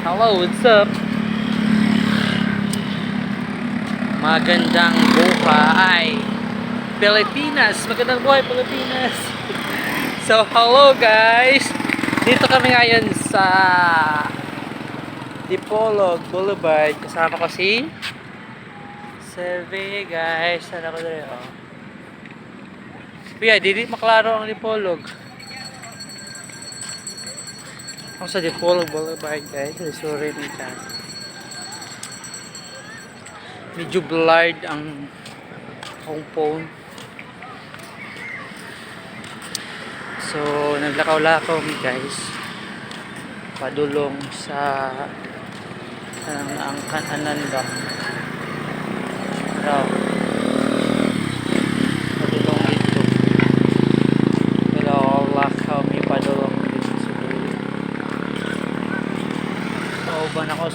Hello, what's up? Magandang buhay Pilipinas! Magandang buhay Pilipinas! so, hello guys! Dito kami ngayon sa Dipolog Boulevard. Kasama ko si Survey guys. Sana ko dali oh. Kuya, di di maklaro ang Dipolog. Ako sa Dipolog Boulevard guys. Sorry nita. Medyo blurred ang akong phone. So, naglakaw-lakaw kami guys. Padulong sa anong ang kanan ba? Raw. Padulong dito. Naglakaw kami padulong dito sa dulo.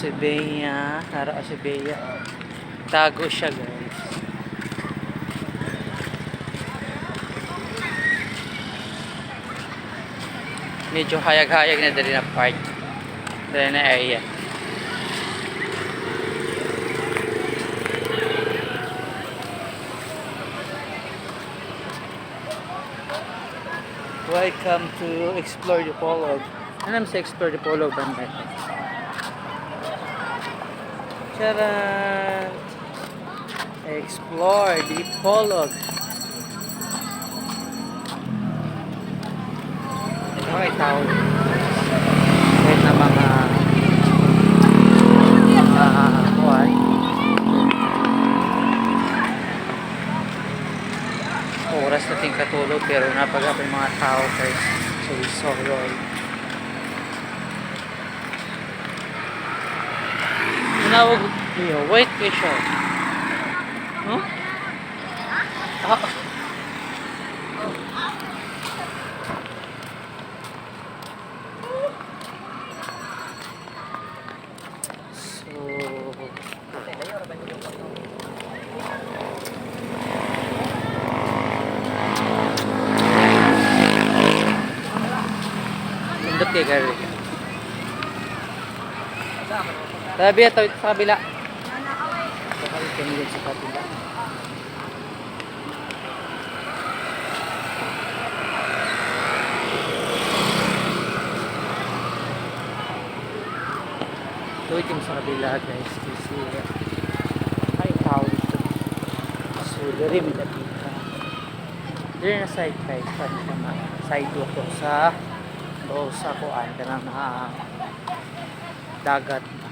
Kauban ako si Bea. Nara si Bea. Tago siya guys. Medyo hayag-hayag na dali na part. Dali na area. Welcome to Explore the Polog. Naman sa Explore the Polog banda? Charan! Explore the Polog. Ito ay tao. Kahit na mga mga kuhay. Oras nating katulog pero napagapay mga tao guys. So we Tinawag niyo, kayo siya. Huh? Ah. So, Pindot kay Gary. Sabi ito sa kabila. Sa kabila. Tuwid kami sa kabila guys. Kasi ay tao dito. Dari may kapita. Dari na side guys. Side ko sa o sa kuan kana na dagat na.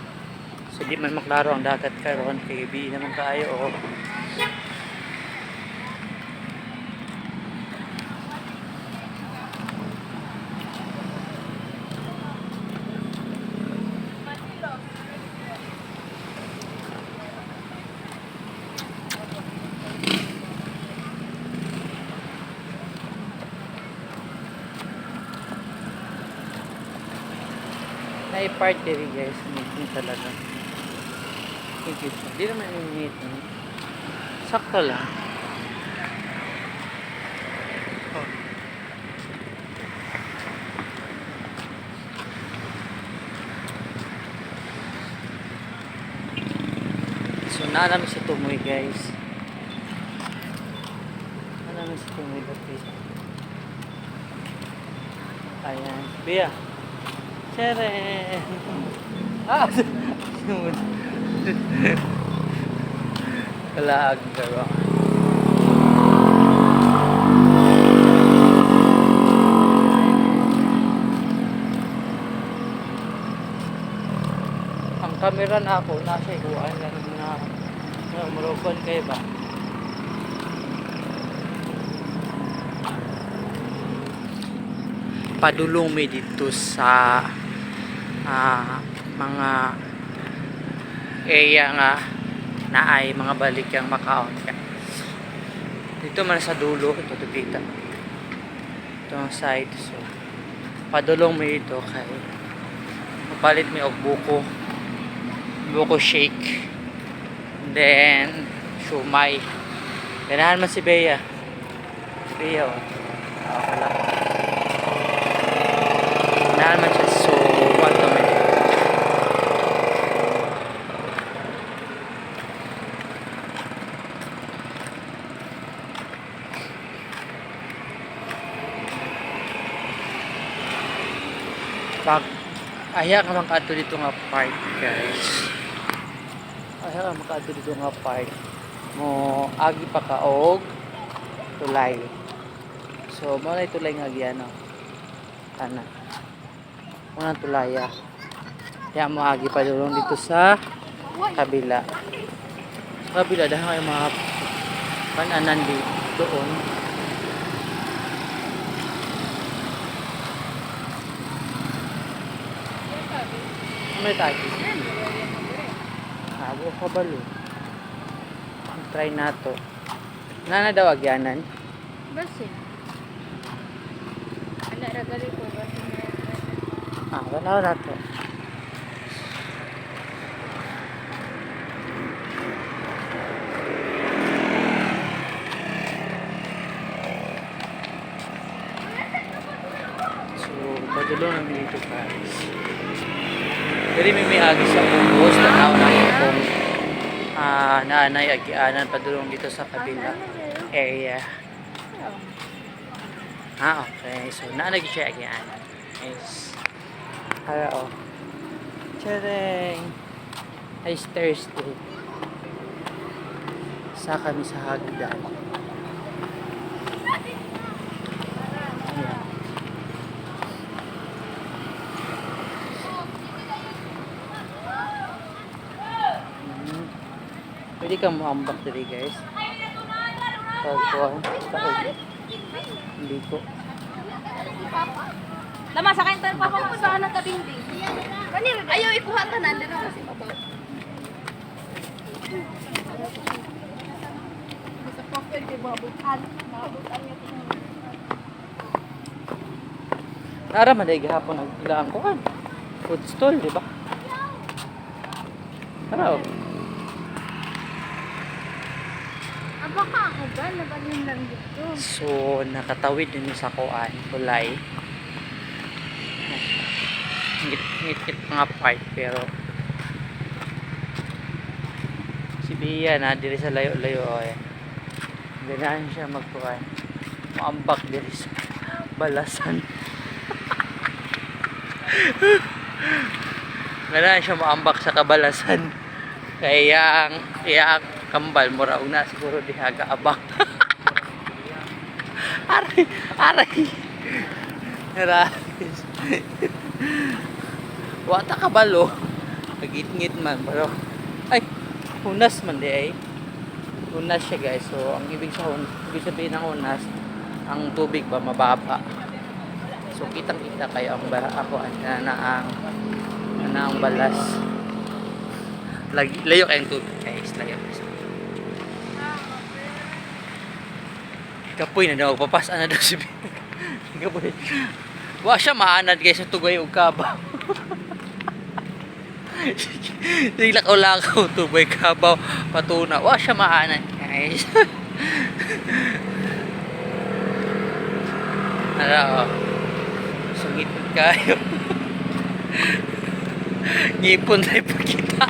So di man maklaro ang dagat karon kay bi naman kaayo o na-party rin guys. Meeting talaga. You. Hindi naman yung meeting. Sakto lang. Oh. So, naanami si Tumoy guys. Naanami si Tumoy dati. Ayan. Bia. Chere. Ah, sunod. Wala garo. Ang kamera na ako, nasa ikuan lang na na umurokon kayo ba? padulong mi dito sa ah, mga area nga na ay mga balik yung ka. Dito man sa dulo, ito to kita. Ito ang side. So, padulong mi dito kay mapalit mi og buko. Buko shake. Then, shumay. Ganahan man si Bea. Bea, oh. Ah. Ganahan man siya. So, what to man. pag aya ka makaadto dito nga park guys. Aya ka makaadto dito nga park mo agi pa ka og tulay. So mo na tulay nga giano ana. Mo tulaya kaya mo agi pa dulong dito sa kabila. Sa kabila dahil may mga pananan di doon may tagis Abo ka balo. Try na to. Nana daw agyanan. Basin. Anak ragali ko basin na Ah, wala wala to. So, padulo namin dito guys. Dili may may agi sa ubos na tao na kung ah, naanay agianan padulong dito sa kabila area. Ah, okay. So, naanay siya agianan. Nice. Para oh. Tcharing! Ay, Thursday. Sa kami sa hagdan. Ayan. Hmm. Pwede ka maambak dali guys. Pagkuhan. Tahog. Hindi ko. Lama sa kain tayo papapunta na tabing din. Kanil, ayaw ikuha tanan din kasi mabaw. Sa pocket di babutan. Babutan niya. Nara man dahil gahapon nagpilaan ko kan. Food stall, di ba? Tara oh. Aba ka ako lang dito. So, nakatawid din sa kuan, tulay. Ngit-ngit mga part, pero si Bia na, diri sa layo-layo, oh, yan. Ganaan siya magkuhan. Maambak diri sa balasan. Ganaan siya maambak sa kabalasan. Kaya ang iya ang kambal mura og na siguro dihaga abak. aray, aray. Grabe. Wata ka balo. Nagit-ngit man pero ay hunas man di ay. Hunas siya guys. So ang ibig sa ibig sabihin ng hunas ang tubig ba mababa. So kitang kita kayo ang ba ako na, na ang na ang balas. Lagi, layo kayong tubig guys. Layo. Kapoy na daw. Papasaan na daw si Kapoy. Wa siya maanad guys sa tugay ug kabaw. Sige lakaw-lakaw tubay kabaw patuna. Wa siya maanad guys. Ara oh. Sungit kayo. Ngipon tayo pagkita.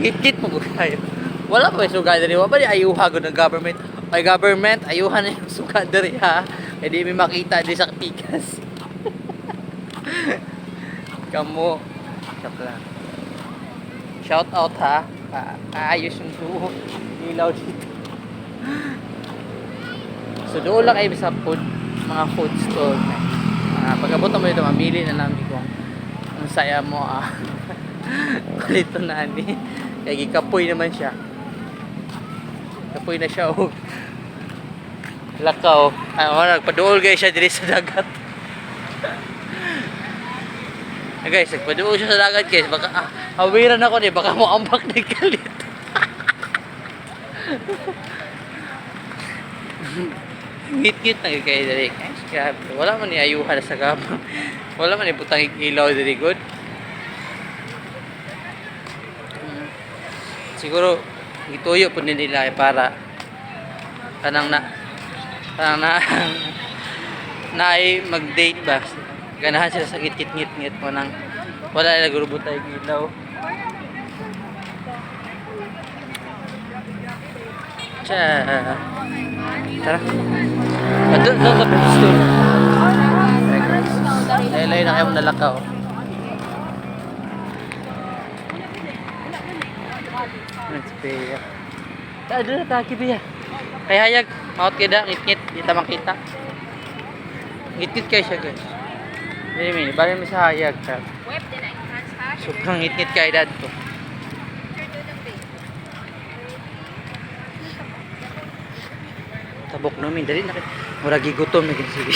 Ngit-ngit mo po kayo. Wala pa yung suga diri. Wala pa di ayuha ko ng government. Ay government, ayuhan na yung suga diri ha. E di may makita di sa pikas. Kamu. Shout lang. Shout out ha. Ka kaayos yung suho. Ilaw dito. So doon lang kayo sa food, mga food store. Uh, pagkabot mo dito, mamili na lang kung ang saya mo ah. Palito na ni. Kaya gikapoy naman siya. Kapoy na siya oh. Lakaw. Ay, oh, nagpaduol guys siya diri sa dagat. Ah, guys, nagpaduol siya sa dagat guys. Baka, ah, awiran ako ni, baka mo ambak ni kalit. Ngit-ngit na kayo diri. Guys. Wala man ni ayuhan sa gabang. Wala man ni butang ilaw diri good. Siguro gituyo po nila para kanang na kanang na na ay mag-date ba ganahan sila sa git-git-ngit mo nang wala na gurubot tayo ilaw Tsa. Tara. Ato, ato, ato, ato, Laylay na kayong nalakaw. Let's pay. Ta dito ta kibiya. Kay hayag maot kida ngit-ngit di ta makita. Ngit-ngit kay siya guys. Dili mi, bali mi sa hayag. Sobrang ngit-ngit kay dad to. Tabok namin dali na kay. Murag gigutom na gid sige.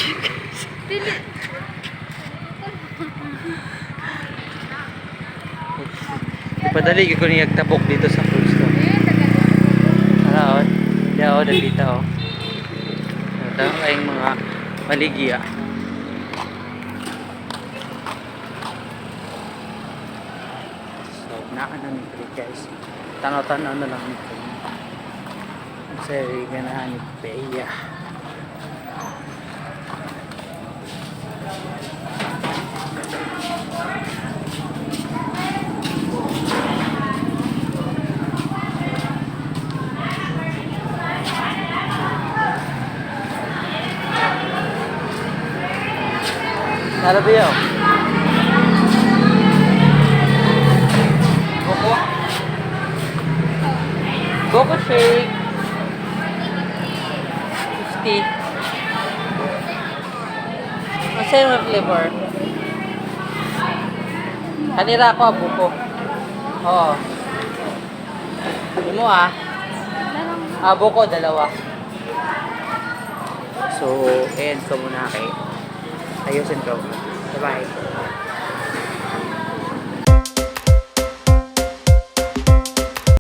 Dili. Ipadali ko niya tabok dito sa food store. Ano, ako dito, Ito ay mga maligya. So, naan na nito guys. Tanaw-tanaw na lang nito. Kasi ganahan ni Peya. Narabi yun. Boko. Boko shake. 50. Kasi yung flavor. Kanira ako, buko. Oo. Hindi mo ah. Ah, buko, dalawa. So, ayan ko muna kay Ayo xin chào. Bye bye.